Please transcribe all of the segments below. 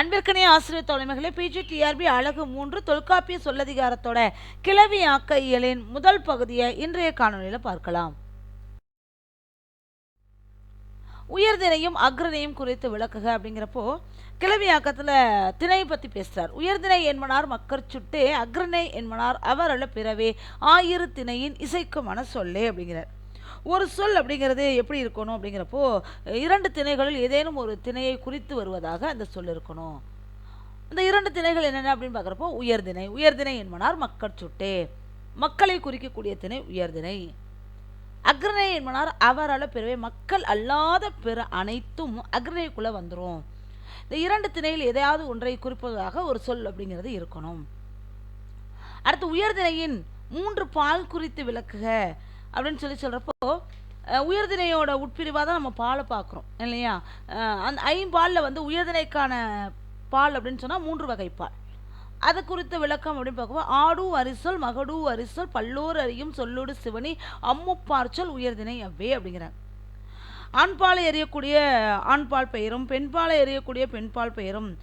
அன்பிற்கனே ஆசிரியர் தலைமைகளை PG TRP அழகு மூன்று தொல்காப்பிய சொல்லதிகாரத்தோட கிளவி ஆக்க இயலின் முதல் பகுதியை இன்றைய காணொலியில் பார்க்கலாம். உயர்தினையும் அக்ரனையும் குறித்து விளக்குக அப்படிங்கிறப்போ கிளவியாக்கத்தில் திணை பற்றி பேசுகிறார் உயர்திணை என்பனார் மக்கர் சுட்டே அக்ரனை என்பனார் அவரள பிறவே ஆயிரு திணையின் இசைக்குமான சொல்லே அப்படிங்கிறார். ஒரு சொல் அப்படிங்கிறது எப்படி இருக்கணும் அப்படிங்கிறப்போ இரண்டு திணைகளில் ஏதேனும் ஒரு திணையை குறித்து வருவதாக அந்த சொல் இருக்கணும். இந்த இரண்டு திணைகள் என்னென்ன அப்படின்னு பார்க்குறப்போ உயர்திணை உயர்திணை என்பனார் மக்கள் சுட்டே. மக்களை குறிக்கக்கூடிய திணை உயர்திணை அக்ரணை என்பனார் அவரால் பிறவே மக்கள் அல்லாத பிற அனைத்தும் அக்ரணைக்குள்ளே வந்துடும் இந்த இரண்டு திணையில் எதையாவது ஒன்றை குறிப்பதாக ஒரு சொல் அப்படிங்கிறது இருக்கணும். அடுத்து உயர்திணையின் மூன்று பால் குறித்து விளக்குக. அப்படின்னு சொல்லி சொல்கிறப்போ உயர்திணையோட உட்பிரிவாக தான் நம்ம பாலை பார்க்குறோம் இல்லையா? அந்த ஐம்பாலில் வந்து உயர்திணைக்கான பால் அப்படின்னு சொன்னால் மூன்று வகை பால். அது குறித்த விளக்கம் அப்படின்னு பார்க்கும்போது ஆடும் அரிசல் மகடூ அரிசல் பல்லோர் அறியும் சொல்லோடு சிவனி அம்முப்பார்ச்சல் உயர்திணை அவ்வே அப்படிங்கிறாங்க. ஆண்பாலை எறியக்கூடிய ஆண்பால் பெயரும் பெண்பாலை எறியக்கூடிய பெண்பால் பெயரும்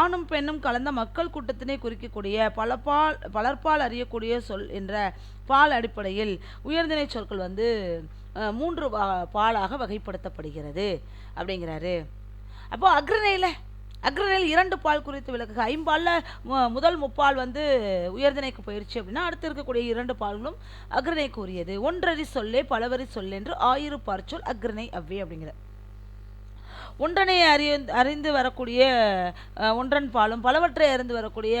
ஆணும் பெண்ணும் கலந்த மக்கள் கூட்டத்தினை குறிக்கக்கூடிய பலபால் பலர்பால் அறியக்கூடிய சொல் என்ற பால் அடிப்படையில் உயர்திணை சொற்கள் வந்து மூன்று பாலாக வகைப்படுத்தப்படுகிறது. அப்படிங்கிறாரு. அப்போ அக்ரணையில் அக்ரணையில் இரண்டு பால் குறித்து விளக்குக ஐம்பாலில் மு- முதல் முப்பால் வந்து உயர்திணைக்கு போயிடுச்சு அப்படின்னா அடுத்து இருக்கக்கூடிய இரண்டு பால்களும் அக்ரணைக்கு உரியது ஒன்றரி சொல்லே பலவரி சொல் என்று ஆயிரு பார்ச்சொல் அக்ரணை அவ்வே அப்படிங்கிற ஒன்றனை அறி அறிந்து வரக்கூடிய அஹ், ஒன்றன் பாலும் பலவற்றை அறிந்து வரக்கூடிய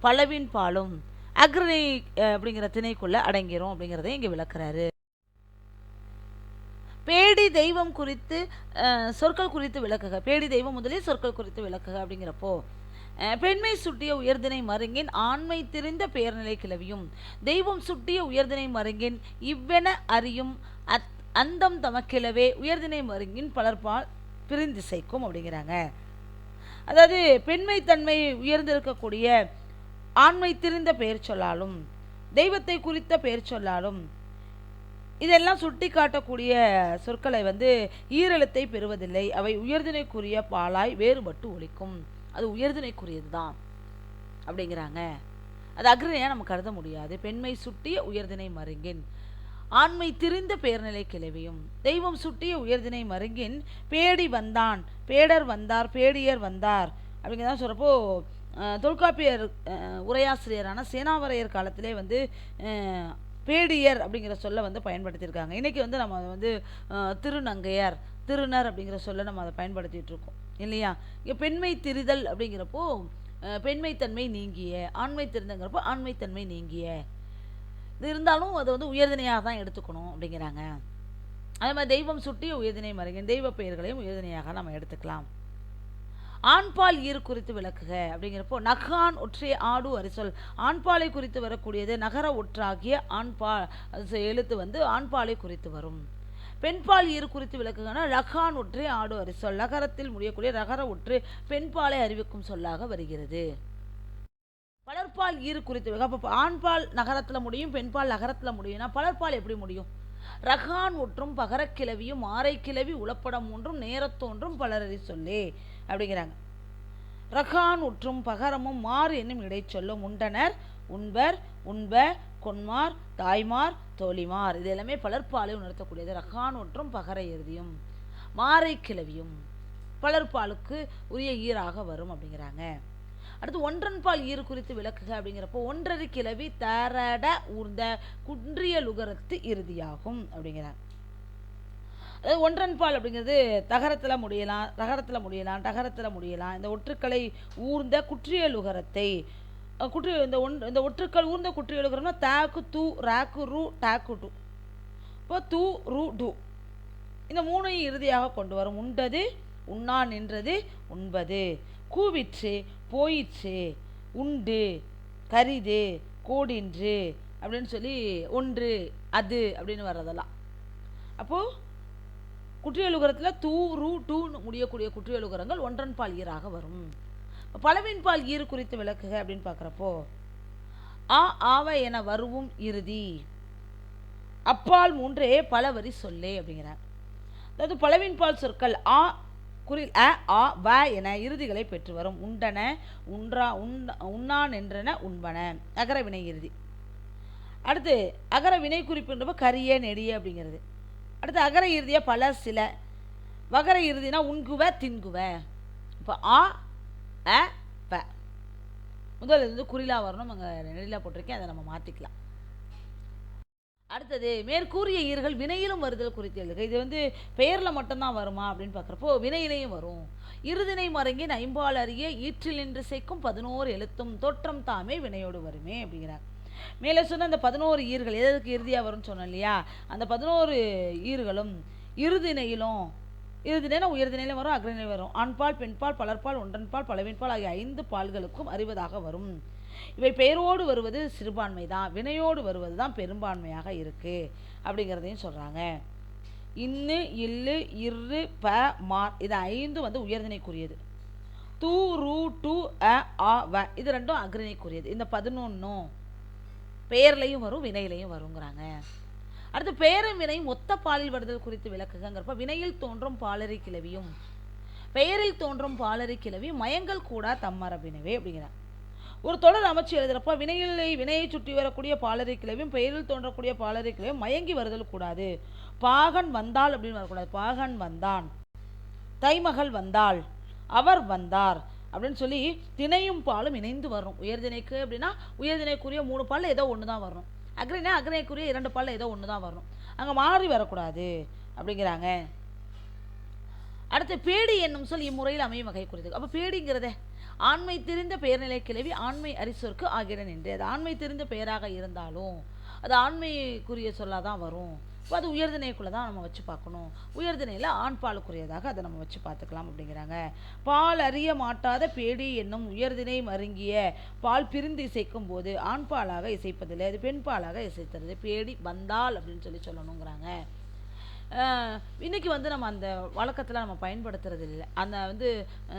பலவின் பாலும் அக்ரணை அப்படிங்கிற திணைக்குள்ள அடங்கிரும் அப்படிங்கிறதையும் இங்கே விளக்குறாரு. பேடி தெய்வம் குறித்து சொற்கள் குறித்து விளக்குக. பேடி தெய்வம் முதலில் சொற்கள் குறித்து விளக்குக அப்படிங்கிறப்போ பெண்மை சுட்டிய உயர்தினை மருங்கின் ஆண்மை திரிந்த பேர்நிலை கிளவியும் தெய்வம் சுட்டிய உயர்தினை மருங்கின் இவ்வென அறியும் அத் அந்தம் தமக்கிழவே உயர்தினை மருங்கின் பலர்பால் பிரிந்திசைக்கும் அப்படிங்கிறாங்க. அதாவது பெண்மை தன்மை உயர்ந்திருக்கக்கூடிய ஆண்மை திரிந்த பெயர் சொல்லாலும் தெய்வத்தை குறித்த பெயர் சொல்லாலும் இதெல்லாம் சுட்டி காட்டக்கூடிய சொற்களை வந்து ஈரெழுத்தை பெறுவதில்லை. அவை உயர்தினைக்குரிய பாலாய் வேறுபட்டு ஒழிக்கும் அது உயர்தினைக்குரியது தான் அப்படிங்கிறாங்க. அது அக்ரணியாக நம்ம கருத முடியாது. பெண்மை சுட்டிய உயர்தினை மருங்கின் ஆண்மை திரிந்த பேர்நிலை கிளவியும் தெய்வம் சுட்டிய உயர்தினை மருங்கின் பேடி வந்தான் பேடர் வந்தார் பேடியர் வந்தார் அப்படிங்கிறதான் சொல்கிறப்போ தொல்காப்பியர் உரையாசிரியரான சேனாவரையர் காலத்திலே வந்து பேடியர் அப்படிங்கிற சொல்லை வந்து பயன்படுத்தியிருக்காங்க. இன்றைக்கி வந்து நம்ம அதை வந்து திருநங்கையார் திருநர் அப்படிங்கிற சொல்லை நம்ம அதை பயன்படுத்திட்டு இருக்கோம். இல்லையா? இங்கே பெண்மை திரிதல் அப்படிங்கிறப்போ பெண்மைத்தன்மை நீங்கிய ஆண்மை திருந்தங்கிறப்போ ஆண்மைத்தன்மை நீங்கிய. இது இருந்தாலும் அது வந்து உயர்தனையாக தான் எடுத்துக்கணும் அப்படிங்கிறாங்க. அதே மாதிரி தெய்வம் சுட்டி உயர்தினை மறைங்க தெய்வ பெயர்களையும் உயர்தனையாக நம்ம எடுத்துக்கலாம். ஆண்பால் ஈர் குறித்து விளக்குக. அப்படிங்கிறப்போ நகான் ஒற்றை ஆடு அரிசொல். ஆண்பாலை குறித்து வரக்கூடியது நகர ஒற்றாகிய ஆண்பால் எழுத்து வந்து ஆண்பாலை குறித்து வரும். பெண்பால் ஈர் குறித்து விளக்குகனா லகான் ஒற்றை ஆடு அரிசொல். நகரத்தில் முடியக்கூடிய நகர ஒற்று பெண்பாலை அறிவிக்கும் சொல்லாக வருகிறது. பலர்பால் ஈறு குறித்து அப்போ ஆண்பால் நகரத்தில் முடியும் பெண்பால் நகரத்தில் முடியும்னா பலர்பால் எப்படி முடியும்? ரகான் ஒற்றும் பகரக்கிழவியும் ஆரைக்கிழவி உளப்படம் ஒன்றும் நேரத்தோன்றும் பலரறி சொல்லே. அப்படிங்கிறாங்க. ரகான் உற்றும் பகரமும் மாறு என்னும் இடைச்சொல்லும் உண்டனர். உண்பர் உண்ப கொன்மார் தாய்மார் தோழிமார். இது எல்லாமே பலர்பாலை உணர்த்தக்கூடியது. ரகான் ஒற்றும் பகர இறுதியும் மாறை கிளவியும். பலர்பாலுக்கு உரிய ஈராக வரும் அப்படிங்கிறாங்க. அடுத்து ஒன்றன்பால் ஈர் ஈறு குறித்து விளக்குக அப்படிங்கிறப்போ ஒன்றரை கிளவி தரட ஊர்ந்த குன்றிய லுகரத்து இறுதியாகும் அப்படிங்கிறாங்க. அதாவது ஒன்றன் பால் அப்படிங்கிறது தகரத்தில் முடியலாம் தகரத்தில் முடியலாம் டகரத்தில் முடியலாம். இந்த ஒற்றுக்களை ஊர்ந்த குற்றியலுகரத்தை அஹ் குற்றி இந்த ஒன் இந்த ஒற்றுக்கள் ஊர்ந்த குற்றியலுகரம்னா தாக்கு தூ ராக்கு ரூ டாக்கு டூ. இப்போ தூ ரூ டூ. இந்த மூணையும் இறுதியாக கொண்டு வரும். உண்டது உண்ணா நின்றது உண்பது. கூவிற்று போயிற்று உண்டு கரிது கோடின்று அப்படின்னு சொல்லி ஒன்று அது அப்படின்னு வர்றதெல்லாம். அப்போது குற்றியலுகரத்தில் தூ ரூ டூன்னு முடியக்கூடிய குற்றியலுகரங்கள் ஒன்றன் பால் ஈராக வரும். பலவின் பால் ஈறு குறித்து விளக்குக அப்படின்னு பார்க்குறப்போ ஆ ஆவ என வருவும் இறுதி. அப்பால் மூன்றே பல வரி சொல்லே அப்படிங்கிறார். அதாவது பலவின் பால் சொற்கள் ஆ குறி அ ஆ வ என இறுதிகளை பெற்று வரும். உண்டன உன்றா உண் உண்ணான் என்றன உண்பன. அகர வினை இறுதி. அடுத்து அகர வினை குறிப்புன்றப்ப கரிய நெடிய அப்படிங்கிறது. அடுத்து அகர இறுதியாக பல சில. வகர இறுதினா உண்குவ தின்குவ. இப்போ ஆ அ ப. முதல் இருந்து குறிலா வரணும். அங்கே நெடிலா போட்டிருக்கேன். அதை நம்ம மாற்றிக்கலாம் அடுத்தது மேற்கூறிய ஈர்கள் வினையிலும் வருதல் குறித்து எழுதுக. இது வந்து பெயரில் மட்டும்தான் வருமா அப்படின்னு பார்க்குறப்போ வினையிலையும் வரும். இருதினை மறங்கின் ஐம்பால் அறிய ஈற்றில் நின்று சேர்க்கும் பதினோரு எழுத்தும் தோற்றம் தாமே வினையோடு வருமே அப்படிங்கிறார். மேலே சொன்ன அந்த பதினோரு ஈர்கள் எதற்கு இறுதியாக வரும்னு சொன்னோம் இல்லையா? அந்த பதினோரு ஈர்களும் இருதினையிலும் இருதினைனா உயர்தினையிலும் வரும் அக்ரநிலை வரும். ஆண்பால் பெண்பால் பலர்பால் ஒன்றன்பால் பலவின்பால் ஆகிய ஐந்து பால்களுக்கும் அறிவதாக வரும். இவை பெயரோடு வருவது சிறுபான்மை தான் வினையோடு வருவது தான் பெரும்பான்மையாக இருக்குது அப்படிங்கிறதையும் சொல்கிறாங்க இன்னு இல்லு இரு ப மா இது ஐந்து வந்து உயர்தினைக்குரியது. தூ ரூ டூ அ ஆ வ இது ரெண்டும் அக்ரணிக்குரியது இந்த பதினொன்றும் பெயர்லையும் வரும் வினையிலையும் வருங்கிறாங்க. அடுத்து பெயரும் வினையும் ஒத்த பாலில் வருதல் குறித்து விளக்குகங்கிறப்ப வினையில் தோன்றும் பாலரி கிளவியும் பெயரில் தோன்றும் பாலரி கிளவியும் மயங்கள் கூடா தம்மரபினவே அப்படிங்கிறார். ஒரு தொடர் அமைச்சு எழுதுறப்ப வினையிலை வினையை சுற்றி வரக்கூடிய பாலரி கிளவியும் பெயரில் தோன்றக்கூடிய பாலரி கிளவியும் மயங்கி வருதல் கூடாது. பாகன் வந்தால் அப்படின்னு வரக்கூடாது. பாகன் வந்தான். தைமகள் வந்தாள் அவர் வந்தார். அப்படின்னு சொல்லி திணையும் பாலும் இணைந்து வரும் உயர்தினைக்கு அப்படின்னா உயர்தினைக்குரிய மூணு பாலில் ஏதோ ஒன்று தான் வரும் அக்னினா அக்னிக்குரிய இரண்டு பாலில் ஏதோ ஒன்று தான் வரும் அங்கே மாறி வரக்கூடாது அப்படிங்கிறாங்க. அடுத்து பேடி என்னும் சொல் இம்முறையில் அமையும் வகை குறித்து அப்போ பேடிங்கிறதே ஆண்மை தெரிந்த பெயர்நிலை கிளவி ஆண்மை அரிசொற்கு ஆகிறேன் என்று அது ஆண்மை தெரிந்த பெயராக இருந்தாலும் அது ஆண்மைக்குரிய சொல்லாக தான் வரும். அது உயர்திணைக்குள்ளே தான் நம்ம வச்சு பார்க்கணும். உயர்திணையில் ஆண் பாலுக்குரியதாக அதை நம்ம வச்சு பார்த்துக்கலாம் அப்படிங்கிறாங்க. பால் அறிய மாட்டாத பேடி என்னும் உயர்திணை மருங்கிய பால் பிரிந்து இசைக்கும் போது ஆண் பாலாக இசைப்பதில்லை அது பெண் பாலாக இசைத்தது. பேடி வந்தால் அப்படின்னு சொல்லி சொல்லணுங்கிறாங்க. இன்றைக்கி வந்து நம்ம அந்த வழக்கத்தில் நம்ம பயன்படுத்துறது இல்லை. அந்த வந்து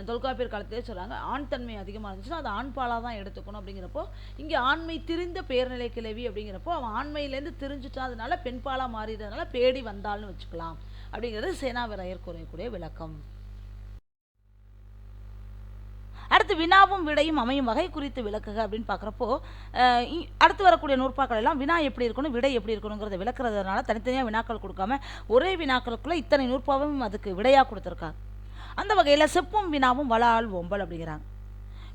தொல்காப்பியர் காலத்திலே சொல்கிறாங்க ஆண் தன்மை அதிகமாக இருந்துச்சுன்னா அது ஆண்பாலாக தான் எடுத்துக்கணும் அப்படிங்கிறப்போ இங்கே ஆண்மை திரிந்த பேர்நிலை கிளவி அப்படிங்கிறப்போ அவன் ஆண்மையிலேருந்து திரிஞ்சுட்டா அதனால பெண்பாலாக மாறிடுறதுனால பேடி வந்தால்னு வச்சுக்கலாம். அப்படிங்கிறது சேனாவிரையர் கூறக்கூடிய விளக்கம். அடுத்து வினாவும் விடையும் அமையும் வகை குறித்து விளக்குக அப்படின்னு பார்க்குறப்போ இ- அடுத்து வரக்கூடிய நூற்பாக்கள் எல்லாம் வினா எப்படி இருக்கணும் விடை எப்படி இருக்கணுங்கிறத விளக்குறதுனால தனித்தனியாக வினாக்கள் கொடுக்காம ஒரே வினாக்களுக்குள்ளே இத்தனை நூற்பாவும் அதுக்கு விடையாக கொடுத்துருக்காங்க அந்த வகையில் செப்பும் வினாவும் வளால் ஒம்பல் அப்படிங்கிறாங்க.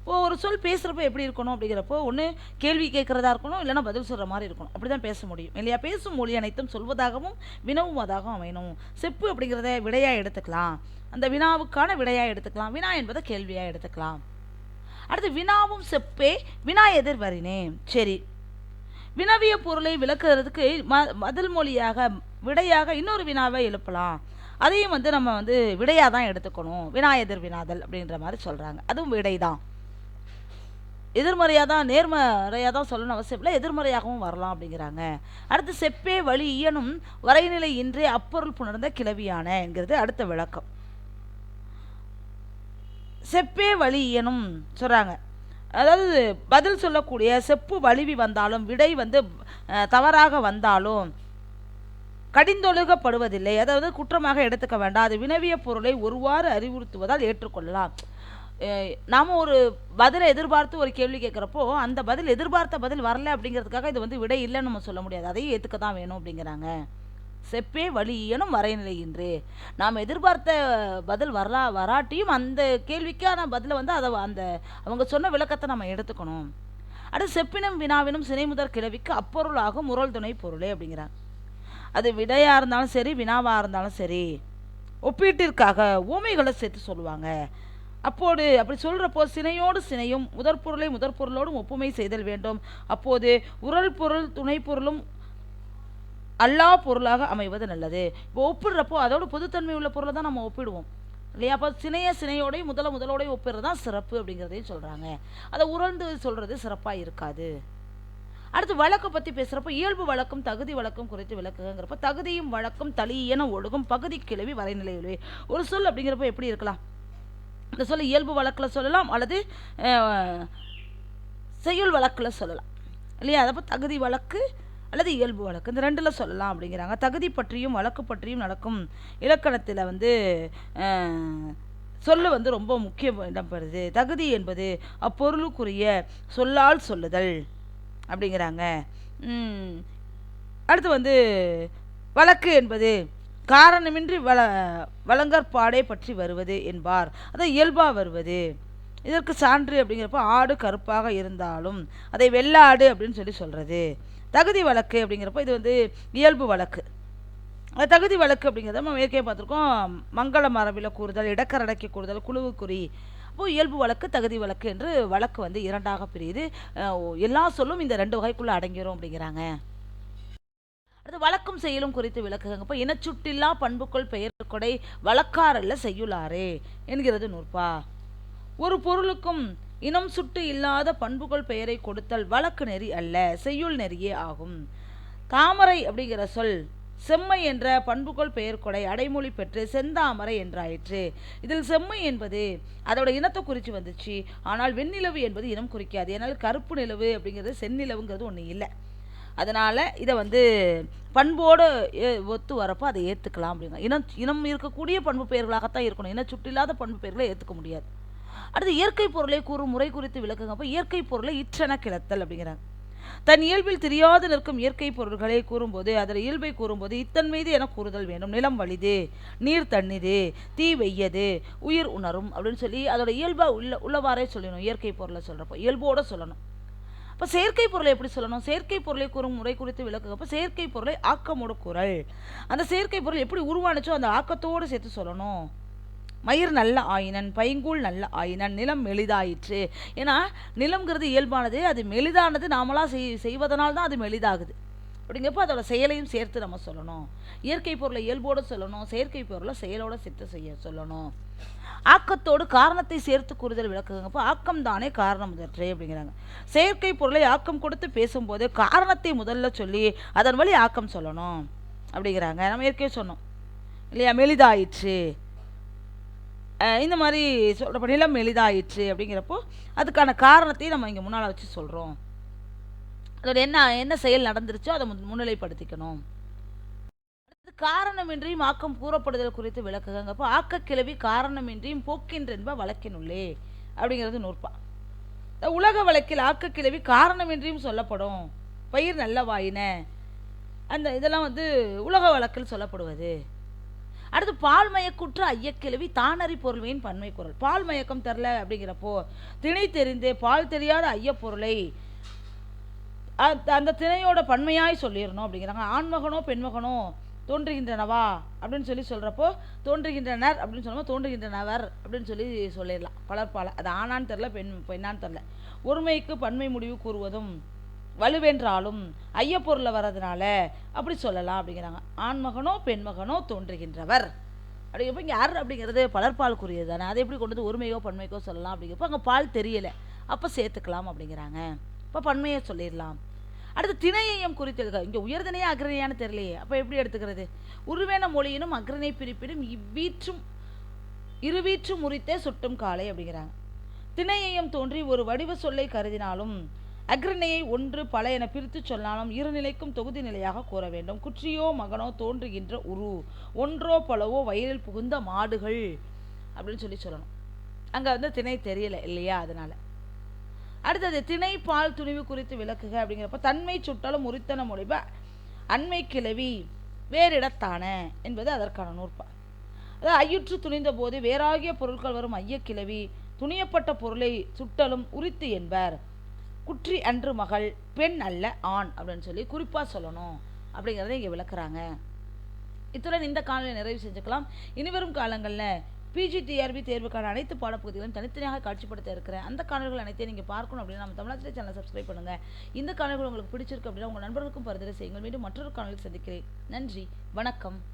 இப்போது ஒரு சொல் பேசுகிறப்ப எப்படி இருக்கணும் அப்படிங்கிறப்போ ஒன்று கேள்வி கேட்குறதா இருக்கணும் இல்லைன்னா பதில் சொல்கிற மாதிரி இருக்கணும். அப்படி தான் பேச முடியும். இல்லையா? பேசும் மொழி அனைத்தும் சொல்வதாகவும் வினவும் அதாகவும் அமையணும். செப்பு அப்படிங்கிறத விடையாக எடுத்துக்கலாம். அந்த வினாவுக்கான விடையாக எடுத்துக்கலாம். வினா என்பதை கேள்வியாக எடுத்துக்கலாம். அடுத்து வினாவும் செப்பே வினா எதிர்வரினே. சரி. வினவிய பொருளை விளக்குறதுக்கு ம பதில் மொழியாக விடையாக இன்னொரு வினாவை எழுப்பலாம். அதையும் வந்து நம்ம வந்து விடையாக தான் எடுத்துக்கணும். வினா எதிர் வினாதல் அப்படின்ற மாதிரி சொல்கிறாங்க அதுவும் விடை தான் எதிர்மறையாக தான் நேர்மறையாக தான் சொல்லணும் அவசியம் இல்லை. எதிர்மறையாகவும் வரலாம் அப்படிங்கிறாங்க. அடுத்து செப்பே வழி இயனும் வரைநிலை இன்றே அப்பொருள் புணர்ந்த கிளவியான என்கிறது அடுத்த விளக்கம். செப்பே வழி இயனும் சொல்கிறாங்க அதாவது பதில் சொல்லக்கூடிய செப்பு வலிவி வந்தாலும் விடை வந்து தவறாக வந்தாலும் கடிந்தொழுகப்படுவதில்லை. அதாவது குற்றமாக எடுத்துக்க வேண்டாம். அது வினவிய பொருளை ஒருவாறு அறிவுறுத்துவதால் ஏற்றுக்கொள்ளலாம். நாம் ஒரு பதிலை எதிர்பார்த்து ஒரு கேள்வி கேட்குறப்போ அந்த பதில் எதிர்பார்த்த பதில் வரல அப்படிங்கிறதுக்காக இது வந்து விடை இல்லைன்னு நம்ம சொல்ல முடியாது. அதையும் ஏற்றுக்க தான் வேணும் அப்படிங்கிறாங்க. செப்பே வழியனும் வரைநிலையின்றே நாம் எதிர்பார்த்த பதில் வரலா வராட்டியும் அந்த கேள்விக்கான பதிலை வந்து அதை அந்த அவங்க சொன்ன விளக்கத்தை நம்ம எடுத்துக்கணும். அடுத்து செப்பினும் வினாவினும் சினைமுதற் கிழவிக்கு அப்பொருளாகும் முரல் துணை பொருளே அப்படிங்கிறாங்க. அது விடையாக இருந்தாலும் சரி வினாவாக இருந்தாலும் சரி ஒப்பீட்டிற்காக ஊமைகளை சேர்த்து சொல்லுவாங்க. அப்போது அப்படி சொல்கிறப்போ சினையோடு சினையும் முதற் பொருளை முதற் பொருளோடும் ஒப்புமை செய்தல் வேண்டும். அப்போது உரல் பொருள் துணை பொருளும் அல்லா பொருளாக அமைவது நல்லது. இப்போ ஒப்பிடுறப்போ அதோட பொதுத்தன்மை உள்ள பொருளை தான் நம்ம ஒப்பிடுவோம். இல்லையா? அப்போ சினைய சினையோடையும் முதல முதலோடையும் ஒப்பிடுறது தான் சிறப்பு அப்படிங்கிறதையும் சொல்கிறாங்க அதை உணர்ந்து சொல்கிறது சிறப்பாக இருக்காது. அடுத்து வழக்கை பற்றி பேசுகிறப்ப இயல்பு வழக்கம் தகுதி வழக்கம் குறித்து விளக்குங்கிறப்ப தகுதியும் வழக்கம் தலியன ஒழுகும் பகுதி கிளவி வரைநிலையிலே ஒரு சொல் அப்படிங்கிறப்ப எப்படி இருக்கலாம்? இந்த சொல்ல இயல்பு வழக்கில் சொல்லலாம் அல்லது செய்யுள் வழக்கில் சொல்லலாம். இல்லையா? அதை தகுதி வழக்கு அல்லது இயல்பு வழக்கு இந்த ரெண்டில் சொல்லலாம் அப்படிங்கிறாங்க. தகுதி பற்றியும் வழக்கு பற்றியும் நடக்கும் இலக்கணத்தில் வந்து சொல்லு வந்து ரொம்ப முக்கிய இடம் பெறுது. தகுதி என்பது அப்பொருளுக்குரிய சொல்லால் சொல்லுதல் அப்படிங்கிறாங்க. அடுத்து வந்து வழக்கு என்பது காரணமின்றி வள வழங்கற்பாடே பற்றி வருவது என்பார். அது இயல்பாக வருவது. இதற்கு சான்று அப்படிங்கிறப்ப ஆடு கருப்பாக இருந்தாலும் அதை வெள்ளாடு அப்படின்னு சொல்லி சொல்கிறது தகுதி வழக்கு அப்படிங்கிறப்ப இது வந்து இயல்பு வழக்கு. தகுதி வழக்கு அப்படிங்கிறத நம்ம ஏற்கனவே பார்த்துருக்கோம். மங்கள மரபில் கூறுதல் இடக்கரடைக்கு கூறுதல் குழுவுக்குறி. அப்போது இயல்பு வழக்கு தகுதி வழக்கு என்று வழக்கு வந்து இரண்டாக பிரியுது. எல்லா சொல்லும் இந்த ரெண்டு வகைக்குள்ளே அடங்கிடும் அப்படிங்கிறாங்க. அடுத்து வழக்கும் செயலும் குறித்து விளக்குங்க இப்போ இனச்சுட்டில்லா பண்புக்குள் பெயர் கொடை வழக்காரல்ல செய்யுளாரே என்கிறது நூற்பா. ஒரு பொருளுக்கும் இனம் சுட்டு இல்லாத பண்புகள் பெயரை கொடுத்தல் வழக்கு நெறி அல்ல செய்யுள் நெறியே ஆகும். தாமரை அப்படிங்கிற சொல் செம்மை என்ற பண்புகள் பெயர் கொடை அடைமொழி பெற்று செந்தாமரை என்றாயிற்று. இதில் செம்மை என்பது அதோட இனத்தை குறித்து வந்துச்சு. ஆனால் வெண்ணிலவு என்பது இனம் குறிக்காது. ஏன்னால் கருப்பு நிலவு அப்படிங்கிறது செந்நிலவுங்கிறது ஒன்று இல்லை. அதனால் இதை வந்து பண்போடு ஒத்து வரப்போ அதை ஏற்றுக்கலாம் அப்படிங்க. இனம் இனம் இருக்கக்கூடிய பண்பு பெயர்களாகத்தான் இருக்கணும். இன சுட்டில்லாத பண்பு பெயர்களை ஏற்றுக்க முடியாது. அடுத்து இயற்கை பொருளை கூறும் முறை குறித்து விளக்குங்க அப்போ இயற்கை பொருளை இற்றென கிளத்தல் அப்படிங்கிறாங்க. தன் இயல்பில் தெரியாது நிற்கும் இயற்கை பொருள்களை கூறும்போது அதன் இயல்பை கூறும்போது இத்தன் மீது என கூறுதல் வேண்டும். நிலம் வலிது நீர் தண்ணிது தீ வெய்யது உயிர் உணரும் அப்படின்னு சொல்லி அதோட இயல்பாக உள்ள உள்ளவாறே சொல்லணும் இயற்கை பொருளை சொல்கிறப்போ இயல்போடு சொல்லணும். அப்போ செயற்கை பொருளை எப்படி சொல்லணும்? செயற்கை பொருளை கூறும் முறை குறித்து விளக்குங்க அப்போ செயற்கை பொருளை ஆக்கமோடு குரல் அந்த செயற்கை பொருள் எப்படி உருவானுச்சோ அந்த ஆக்கத்தோடு சேர்த்து சொல்லணும். மயிர் நல்ல ஆயினன் பைங்கூழ் நல்ல ஆயினன் நிலம் மெலிதாயிற்று ஏன்னா நிலம்ங்கிறது இயல்பானது அது மெலிதானது நாமளாக செய் செய்வதனால் தான் அது மெலிதாகுது. அப்படிங்கிறப்போ அதோட செயலையும் சேர்த்து நம்ம சொல்லணும். இயற்கை பொருளை இயல்போடு சொல்லணும் செயற்கை பொருளை செயலோடு சேர்த்து செய்ய சொல்லணும். ஆக்கத்தோடு காரணத்தை சேர்த்து கூறுதல் விளக்குங்கப்போ ஆக்கம் தானே காரணம் முதற்றே அப்படிங்கிறாங்க. செயற்கை பொருளை ஆக்கம் கொடுத்து பேசும்போது காரணத்தை முதல்ல சொல்லி அதன் வழி ஆக்கம் சொல்லணும் அப்படிங்கிறாங்க. நம்ம ஏற்கனவே சொன்னோம். இல்லையா? மெலிதாயிற்று. இந்த மாதிரி சொல்கிறப்ப நிலம் மெலிதாயிற்று அப்படிங்கிறப்போ அதுக்கான காரணத்தையும் நம்ம இங்கே முன்னால் வச்சு சொல்கிறோம் அதோட என்ன என்ன செயல் நடந்துருச்சோ அதை முன்- முன்னிலைப்படுத்திக்கணும். அடுத்து காரணமின்றியும் ஆக்கம் கூறப்படுதல் குறித்து விளக்குங்க அப்போ ஆக்கக்கிழவி காரணமின்றியும் போக்கின்றென்ப வழக்கினுள்ளே அப்படிங்கிறது நூற்பா. உலக வழக்கில் ஆக்கக்கிழவி காரணமின்றியும் சொல்லப்படும். பயிர் நல்ல வாயின. அந்த இதெல்லாம் வந்து உலக வழக்கில் சொல்லப்படுவது. அடுத்து பால் மயக்குற்ற ஐயக்கிழவி தானறி பொருள்மையின் பன்மை குரல் பால் மயக்கம் தெரில அப்படிங்கிறப்போ திணை தெரிந்து பால் தெரியாத ஐயப்பொருளை அந்த அந்த திணையோட பன்மையாய் சொல்லிடணும் அப்படிங்கிறாங்க. ஆண்மகனோ பெண்மகனோ தோன்றுகின்றனவா? அப்படின்னு சொல்லி சொல்கிறப்போ தோன்றுகின்றனர் அப்படின்னு சொல்லும்போது தோன்றுகின்றனவர் அப்படின்னு சொல்லி சொல்லிடலாம் பலர்பால. அது ஆணான்னு தெரில பெண் பெண்ணான்னு தெரில ஒருமைக்கு பன்மை முடிவு கூறுவதும் வலுவென்றாலும் ஐயப்பொருளை வர்றதுனால அப்படி சொல்லலாம் அப்படிங்கிறாங்க. ஆண்மகனோ பெண்மகனோ தோன்றுகின்றவர். அப்படிங்கிறப்ப இங்கே யார் அப்படிங்கிறது பலர்பாலுக்குரியது தானே. அதை எப்படி கொண்டு வந்து ஒருமையோ பன்மைக்கோ சொல்லலாம் அப்படிங்கிறப்ப அங்கே பால் தெரியலை. அப்போ சேர்த்துக்கலாம் அப்படிங்கிறாங்க. இப்போ பன்மையை சொல்லிடலாம். அடுத்து திணையம் குறித்து இங்கே உயர்தனையே அக்ரணியான்னு தெரியலையே. அப்போ எப்படி எடுத்துக்கிறது? உருவேன மொழியினும் அக்ரணை பிரிப்பினும் இவ்வீற்றும் இருவீற்று முறித்தே சுட்டும் காலை அப்படிங்கிறாங்க. திணையம் தோன்றி ஒரு வடிவ சொல்லை கருதினாலும் அக்ரணையை ஒன்று பல என பிரித்து சொன்னாலும் இரு நிலைக்கும் தொகுதி நிலையாக கூற வேண்டும். குற்றியோ மகனோ தோன்றுகின்ற உரு ஒன்றோ பலவோ வயலில் புகுந்த மாடுகள் அப்படின்னு சொல்லி சொல்லணும். அங்கே வந்து திணை தெரியல இல்லையா? அதனால். அடுத்தது திணை பால் துணிவு குறித்து விளக்குக அப்படிங்கிறப்ப தன்மை சுட்டலும் உரித்தன மொழிப அண்மை கிளவி வேறிடத்தான என்பது அதற்கான நூற்பா. அதாவது ஐயுற்று துணிந்த போது வேறாகிய பொருட்கள் வரும் ஐயக்கிழவி துணியப்பட்ட பொருளை சுட்டலும் உரித்து என்பர். குற்றி அன்று மகள் பெண் அல்ல ஆண் அப்படின்னு சொல்லி குறிப்பாக சொல்லணும் அப்படிங்கிறத இங்கே விளக்குறாங்க. இத்துடன் இந்த காணொலியை நிறைவு செஞ்சுக்கலாம். இனிவரும் காலங்களில் பிஜிடிஆர்பி தேர்வுக்கான அனைத்து பாடப்பகுதிகளும் தனித்தனியாக காட்சிப்படுத்த இருக்கிறேன். அந்த காணொலிகள் அனைத்தையும் நீங்கள் பார்க்கணும் அப்படின்னா நம்ம தமிழ்நாட்டில் சேனலை சப்ஸ்கிரைப் பண்ணுங்கள் இந்த காணொலிகள் உங்களுக்கு பிடிச்சிருக்கு அப்படின்னா உங்கள் நண்பர்களுக்கும் பரிந்துரை செய்யுங்கள். மீண்டும் மற்றொரு காணொலியில் சந்திக்கிறேன். நன்றி. வணக்கம்.